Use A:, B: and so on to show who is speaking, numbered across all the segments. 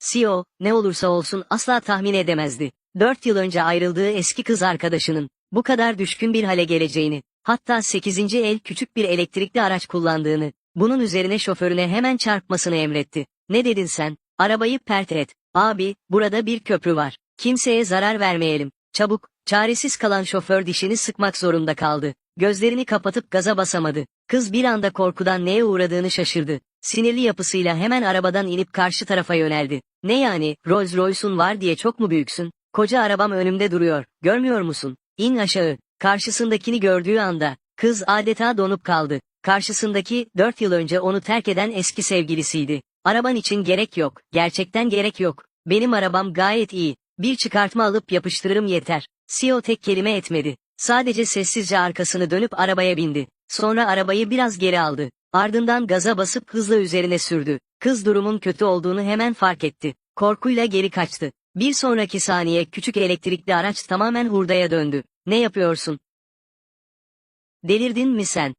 A: CEO, ne olursa olsun asla tahmin edemezdi. 4 yıl önce ayrıldığı eski kız arkadaşının, bu kadar düşkün bir hale geleceğini, hatta 8. el küçük bir elektrikli araç kullandığını, bunun üzerine şoförüne hemen çarpmasını emretti. Ne dedin sen? Arabayı pert et. Abi, burada bir köprü var. Kimseye zarar vermeyelim. Çabuk, çaresiz kalan şoför dişini sıkmak zorunda kaldı. Gözlerini kapatıp gaza basamadı. Kız bir anda korkudan neye uğradığını şaşırdı. Sinirli yapısıyla hemen arabadan inip karşı tarafa yöneldi. Ne yani, Rolls Royce'un var diye çok mu büyüksün? Koca arabam önümde duruyor, görmüyor musun? İn aşağı. Karşısındakini gördüğü anda, kız adeta donup kaldı. Karşısındaki, 4 yıl önce onu terk eden eski sevgilisiydi. Araban için gerek yok, gerçekten gerek yok. Benim arabam gayet iyi. Bir çıkartma alıp yapıştırırım yeter. CEO tek kelime etmedi. Sadece sessizce arkasını dönüp arabaya bindi. Sonra arabayı biraz geri aldı. Ardından gaza basıp hızla üzerine sürdü. Kız durumun kötü olduğunu hemen fark etti. Korkuyla geri kaçtı. Bir sonraki saniye küçük elektrikli araç tamamen hurdaya döndü. Ne yapıyorsun? Delirdin mi sen?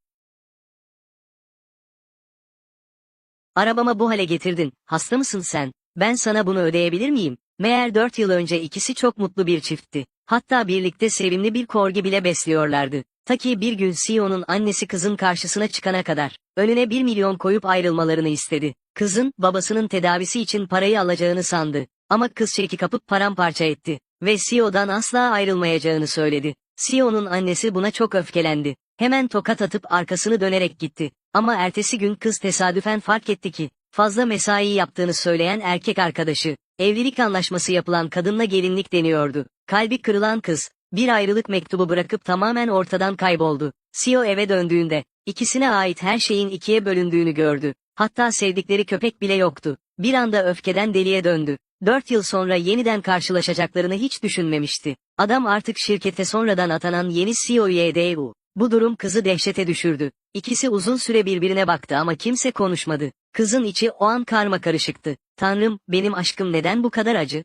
A: Arabama bu hale getirdin. Hasta mısın sen? Ben sana bunu ödeyebilir miyim? Meğer 4 yıl önce ikisi çok mutlu bir çiftti. Hatta birlikte sevimli bir korgi bile besliyorlardı. Ta ki bir gün CEO'nun annesi kızın karşısına çıkana kadar, önüne 1 milyon koyup ayrılmalarını istedi. Kızın, babasının tedavisi için parayı alacağını sandı. Ama kız çeki kapıp paramparça etti. Ve CEO'dan asla ayrılmayacağını söyledi. CEO'nun annesi buna çok öfkelendi. Hemen tokat atıp arkasını dönerek gitti. Ama ertesi gün kız tesadüfen fark etti ki, fazla mesai yaptığını söyleyen erkek arkadaşı, evlilik anlaşması yapılan kadınla gelinlik deniyordu. Kalbi kırılan kız, bir ayrılık mektubu bırakıp tamamen ortadan kayboldu. CEO eve döndüğünde, ikisine ait her şeyin ikiye bölündüğünü gördü. Hatta sevdikleri köpek bile yoktu. Bir anda öfkeden deliye döndü. Dört yıl sonra yeniden karşılaşacaklarını hiç düşünmemişti. Adam artık şirkete sonradan atanan yeni CEO YDU. Bu durum kızı dehşete düşürdü. İkisi uzun süre birbirine baktı ama kimse konuşmadı. Kızın içi o an karma karışıktı. Tanrım, benim aşkım neden bu kadar acı?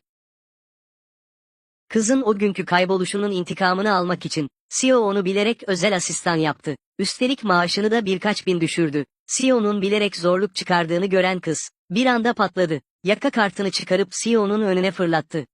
A: Kızın o günkü kayboluşunun intikamını almak için, CEO onu bilerek özel asistan yaptı. Üstelik maaşını da birkaç bin düşürdü. CEO'nun bilerek zorluk çıkardığını gören kız, bir anda patladı. Yaka kartını çıkarıp CEO'nun önüne fırlattı.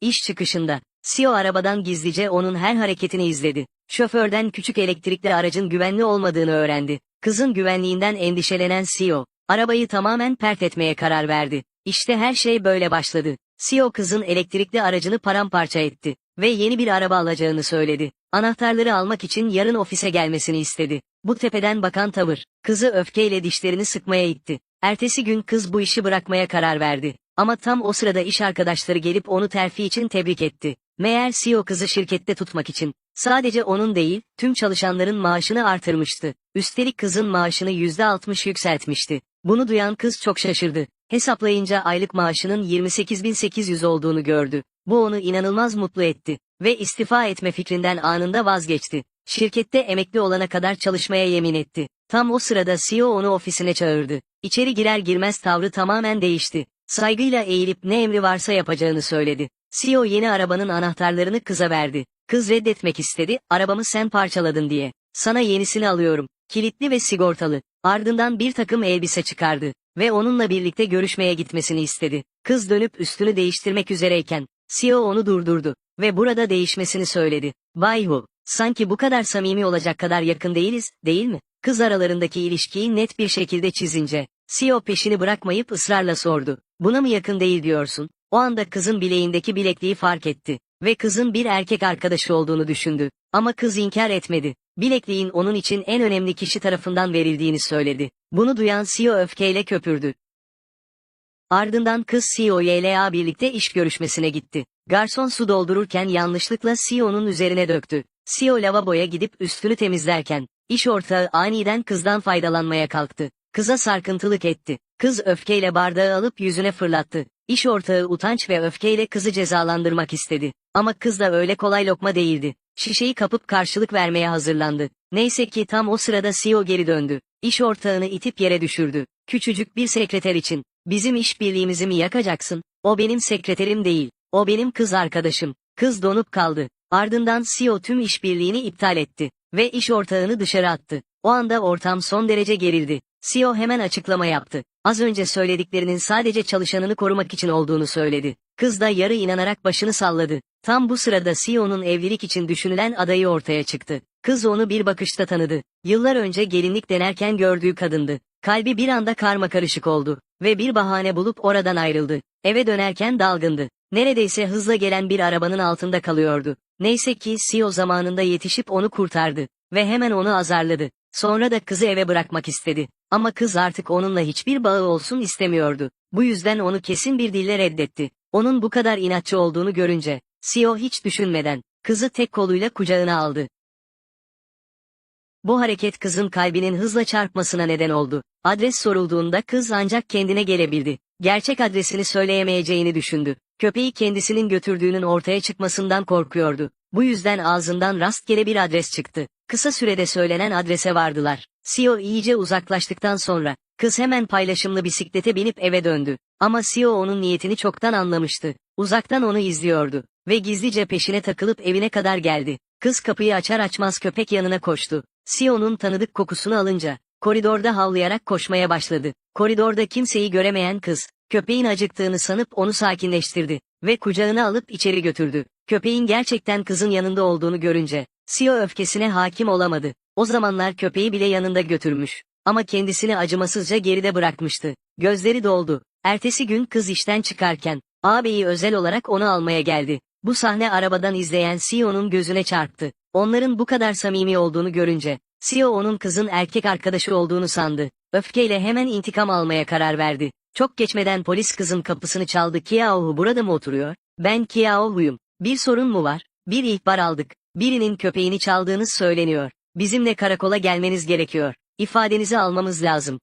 A: İş çıkışında, CEO arabadan gizlice onun her hareketini izledi. Şoförden küçük elektrikli aracın güvenli olmadığını öğrendi. Kızın güvenliğinden endişelenen CEO, arabayı tamamen pert etmeye karar verdi. İşte her şey böyle başladı. CEO kızın elektrikli aracını paramparça etti ve yeni bir araba alacağını söyledi. Anahtarları almak için yarın ofise gelmesini istedi. Bu tepeden bakan tavır, kızı öfkeyle dişlerini sıkmaya itti. Ertesi gün kız bu işi bırakmaya karar verdi. Ama tam o sırada iş arkadaşları gelip onu terfi için tebrik etti. Meğer CEO kızı şirkette tutmak için, sadece onun değil, tüm çalışanların maaşını artırmıştı. Üstelik kızın maaşını %60 yükseltmişti. Bunu duyan kız çok şaşırdı. Hesaplayınca aylık maaşının 28.800 olduğunu gördü. Bu onu inanılmaz mutlu etti. Ve istifa etme fikrinden anında vazgeçti. Şirkette emekli olana kadar çalışmaya yemin etti. Tam o sırada CEO onu ofisine çağırdı. İçeri girer girmez tavrı tamamen değişti. Saygıyla eğilip ne emri varsa yapacağını söyledi. CEO yeni arabanın anahtarlarını kıza verdi. Kız reddetmek istedi, arabamı sen parçaladın diye. Sana yenisini alıyorum. Kilitli ve sigortalı. Ardından bir takım elbise çıkardı ve onunla birlikte görüşmeye gitmesini istedi. Kız dönüp üstünü değiştirmek üzereyken, CEO onu durdurdu ve burada değişmesini söyledi. Bay Hu, sanki bu kadar samimi olacak kadar yakın değiliz, değil mi? Kız aralarındaki ilişkiyi net bir şekilde çizince, CEO peşini bırakmayıp ısrarla sordu. Buna mı yakın değil diyorsun? O anda kızın bileğindeki bilekliği fark etti ve kızın bir erkek arkadaşı olduğunu düşündü. Ama kız inkar etmedi. Bilekliğin onun için en önemli kişi tarafından verildiğini söyledi. Bunu duyan CEO öfkeyle köpürdü. Ardından kız CEO YLA birlikte iş görüşmesine gitti. Garson su doldururken yanlışlıkla CEO'nun üzerine döktü. CEO lavaboya gidip üstünü temizlerken, iş ortağı aniden kızdan faydalanmaya kalktı. Kıza sarkıntılık etti. Kız öfkeyle bardağı alıp yüzüne fırlattı. İş ortağı utanç ve öfkeyle kızı cezalandırmak istedi. Ama kız da öyle kolay lokma değildi. Şişeyi kapıp karşılık vermeye hazırlandı. Neyse ki tam o sırada CEO geri döndü. İş ortağını itip yere düşürdü. Küçücük bir sekreter için. Bizim işbirliğimizi mi yakacaksın? O benim sekreterim değil. O benim kız arkadaşım. Kız donup kaldı. Ardından CEO tüm işbirliğini iptal etti. Ve iş ortağını dışarı attı. O anda ortam son derece gerildi. Sio hemen açıklama yaptı. Az önce söylediklerinin sadece çalışanını korumak için olduğunu söyledi. Kız da yarı inanarak başını salladı. Tam bu sırada Sio'nun evlilik için düşünülen adayı ortaya çıktı. Kız onu bir bakışta tanıdı. Yıllar önce gelinlik denerken gördüğü kadındı. Kalbi bir anda karma karışık oldu ve bir bahane bulup oradan ayrıldı. Eve dönerken dalgındı. Neredeyse hızla gelen bir arabanın altında kalıyordu. Neyse ki Sio zamanında yetişip onu kurtardı ve hemen onu azarladı. Sonra da kızı eve bırakmak istedi. Ama kız artık onunla hiçbir bağı olsun istemiyordu. Bu yüzden onu kesin bir dille reddetti. Onun bu kadar inatçı olduğunu görünce, Sio hiç düşünmeden, kızı tek koluyla kucağına aldı. Bu hareket kızın kalbinin hızla çarpmasına neden oldu. Adres sorulduğunda kız ancak kendine gelebildi. Gerçek adresini söyleyemeyeceğini düşündü. Köpeği kendisinin götürdüğünün ortaya çıkmasından korkuyordu. Bu yüzden ağzından rastgele bir adres çıktı. Kısa sürede söylenen adrese vardılar. Sio iyice uzaklaştıktan sonra, kız hemen paylaşımlı bisiklete binip eve döndü. Ama Sio onun niyetini çoktan anlamıştı. Uzaktan onu izliyordu. Ve gizlice peşine takılıp evine kadar geldi. Kız kapıyı açar açmaz köpek yanına koştu. Sio'nun tanıdık kokusunu alınca, koridorda havlayarak koşmaya başladı. Koridorda kimseyi göremeyen kız, köpeğin acıktığını sanıp onu sakinleştirdi ve kucağına alıp içeri götürdü. Köpeğin gerçekten kızın yanında olduğunu görünce, Sio öfkesine hakim olamadı. O zamanlar köpeği bile yanında götürmüş. Ama kendisini acımasızca geride bırakmıştı. Gözleri doldu. Ertesi gün kız işten çıkarken, ağabeyi özel olarak onu almaya geldi. Bu sahne arabadan izleyen Sio'nun gözüne çarptı. Onların bu kadar samimi olduğunu görünce, Sio onun kızın erkek arkadaşı olduğunu sandı. Öfkeyle hemen intikam almaya karar verdi. Çok geçmeden polis kızın kapısını çaldı. Kiaohu burada mı oturuyor? Ben Kiaohu'yum. Bir sorun mu var? Bir ihbar aldık. Birinin köpeğini çaldığınız söyleniyor. Bizimle karakola gelmeniz gerekiyor. İfadenizi almamız lazım.